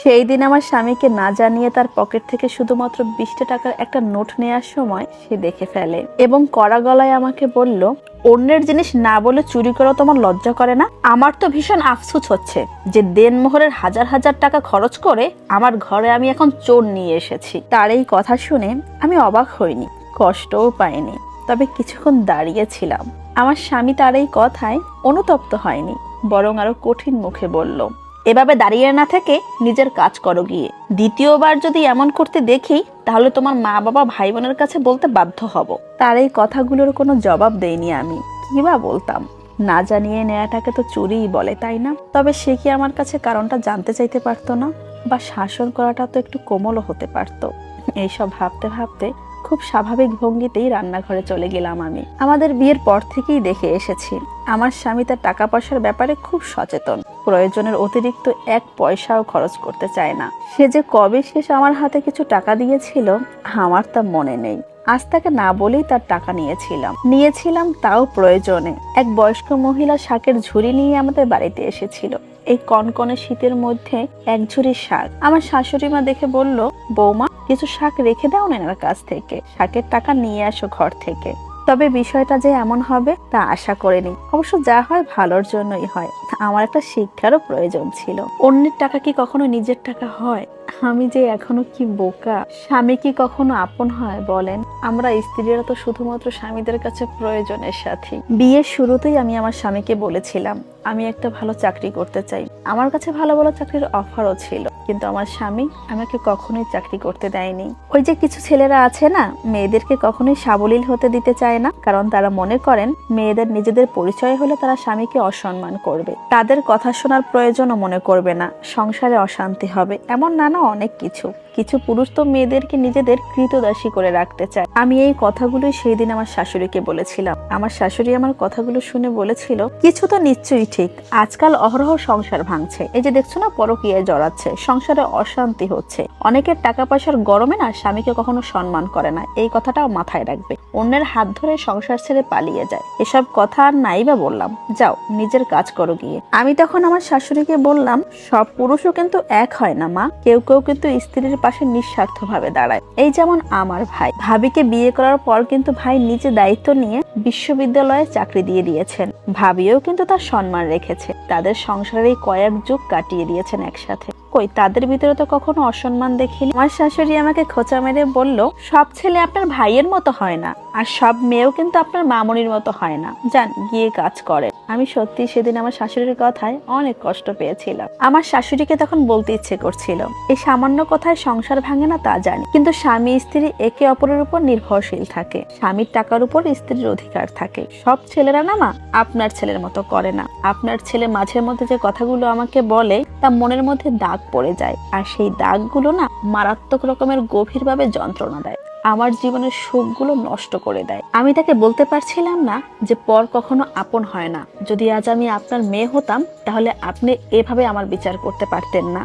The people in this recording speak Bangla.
সেই দিন আমার স্বামীকে না জানিয়ে তার পকেট থেকে শুধুমাত্র বিশটা টাকার একটা নোট নেওয়ার সময় সে দেখে ফেলে এবং কড়া গলায় আমাকে বলল, অন্যের জিনিস না বলে চুরি করা তোমার লজ্জা করে না? আমার তো ভীষণ আফসোস হচ্ছে যে দেনমোহরের হাজার হাজার টাকা খরচ করে আমার ঘরে আমি এখন চোর নিয়ে এসেছি। তার এই কথা শুনে আমি অবাক হইনি, কষ্টও পাইনি, তবে কিছুক্ষণ দাঁড়িয়েছিলাম। আমার স্বামী তার এই কথায় অনুতপ্ত হয়নি, বরং আরও কঠিন মুখে বলল এভাবে দাঁড়িয়ে না থেকে নিজের কাজ করো গিয়ে। দ্বিতীয়বার যদি এমন করতে দেখি, তাহলে তোমার মা বাবা ভাই বোনের কাছে বলতে বাধ্য হব। তার এই কথাগুলোর কোনো জবাব দেইনি আমি। কি বা বলতাম? না জানিয়ে নেয়াটাকে তো চুরিই বলে, তাই না? তবে সে কি আমার কাছে কারণটা জানতে চাইতে পারতো না? বা শাসন করাটা তো একটু কোমলও হতে পারতো? এইসব ভাবতে ভাবতে খুব স্বাভাবিক ভঙ্গিতেই রান্নাঘরে চলে গেলাম আমি। আমাদের বিয়ের পর থেকেই দেখে এসেছি। আমার স্বামী তার টাকা পয়সার ব্যাপারে খুব সচেতন। প্রয়োজনের অতিরিক্ত এক পয়সাও খরচ করতে চায় না। সে যে কবে শেষ আমার হাতে কিছু টাকা দিয়েছিল, আমার তা মনে নেই। আজ তাকে না বলেই তার টাকা নিয়েছিলাম। নিয়েছিলাম তাও প্রয়োজনে। এক বয়স্ক মহিলা শাকের ঝুড়ি নিয়ে আমাদের বাড়িতে এসেছিল। এই কনকনে শীতের মধ্যে এক ঝুড়ি শাক। আমার শাশুড়ি মা দেখে বলল, বৌমা, কিছু শাক রেখে দাও না এনার কাছ থেকে। শাকের টাকা নিয়ে আসো ঘর থেকে। তবে বিষয়টা যে এমন হবে তা আশা করিনি। অবশ্য যা হয় ভালোর জন্যই হয়। আমার একটা শিক্ষারও প্রয়োজন ছিল। অন্যের টাকা কি কখনো নিজের টাকা হয়? আমি যে এখনও কি বোকা? স্বামী কি কখনো আপন হয় বলেন? আমরা স্ত্রীরা তো শুধুমাত্র স্বামীদের কাছে প্রয়োজনের সাথে। বিয়ের শুরুতেই আমি আমার স্বামীকে বলেছিলাম, আমি একটা ভালো চাকরি করতে চাই। আমার কাছে ভালো ভালো চাকরির অফারও ছিল। কিন্তু আমার স্বামী আমাকে কখনোই চাকরি করতে দেয়নি। ওই যে কিছু ছেলেরা আছে না, মেয়েদেরকে কখনোই সাবলীল হতে দিতে চায় না, কারণ তারা মনে করেন মেয়েদের নিজেদের পরিচয় হলে তারা স্বামীকে অসম্মান করবে। তাদের কথা শোনার প্রয়োজনও মনে করবে না, সংসারে অশান্তি হবে। এমন নানা অনেক কিছু। কিছু পুরুষ তো মেয়েদেরকে নিজেদের কৃতদাসী করে রাখতে চায়। আমি এই কথাগুলোই সেই দিন আমার শাশুড়িকে বলেছিলাম। আমার শাশুড়ি আমার কথাগুলো শুনে বলেছিল, কিছু তো নিশ্চয়ই ঠিক। আজকাল অহরহ সংসার ভাঙছে। এই যে দেখছ না, পরকীয়ায় জড়াচ্ছে। সংসারে অশান্তি হচ্ছে। অনেকের টাকা পয়সার গরমে না স্বামীকে কখনো সম্মান করে না। এই কথাটাও মাথায় রাখবে। অন্যের হাত ধরে সংসার ছেড়ে পালিয়ে যায়। এসব কথা আর নাই বা বললাম। যাও, নিজের কাজ করো গিয়ে। আমি তখন আমার শাশুড়িকে বললাম, সব পুরুষও কিন্তু এক হয় না, মা। কেউ কেউ কিন্তু স্ত্রীর পাশে নিঃস্বার্থভাবে দাঁড়ায়। এই যেমন আমার ভাই। ভাবিকে বিয়ে করার পর কিন্তু ভাই নিজে দায়িত্ব নিয়ে বিশ্ববিদ্যালয়ে চাকরি দিয়ে দিয়েছেন। ভাবিও কিন্তু তার সম্মান রেখেছে। তাদের সংসারের এই কয়েক যুগ কাটিয়ে দিয়েছেন একসাথে। কই? তাদের ভিতরে তো কখনো অসম্মান দেখিনি। আমার শাশুড়ি আমাকে খোঁচা মেরে বলল, সব ছেলে আপনার ভাইয়ের মতো হয় না, আর সব মেয়েও কিন্তু আপনার মামনির মতো হয় না। যান, গিয়ে কাজ করে আমি সত্যি সেদিন আমার শাশুড়ির কথায় অনেক কষ্ট পেয়েছিলাম। আমার শাশুড়িকে তখন বলতে ইচ্ছে করছিল, এই সামান্য কথায় সংসার ভাঙে না তা জানি। কিন্তু স্বামী, স্ত্রী একে অপরের উপর নির্ভরশীল থাকে। স্বামীর টাকার উপর স্ত্রীর অধিকার থাকে। সব ছেলেরা না মা, আপনার ছেলের মতো করে না। আপনার ছেলে মাঝে মধ্যে যে কথাগুলো আমাকে বলে, তা মনের মধ্যে দাগ পড়ে যায় আর সেই দাগগুলো না মারাত্মক রকমের গভীরভাবে যন্ত্রণা দেয়। আমার জীবনের সুখগুলো নষ্ট করে দেয়। আমি তাকে বলতে পারছিলাম না যে পর কখনো আপন হয় না। যদি আজ আমি আপনার মেয়ে হতাম, তাহলে আপনি এভাবে আমার বিচার করতে পারতেন না।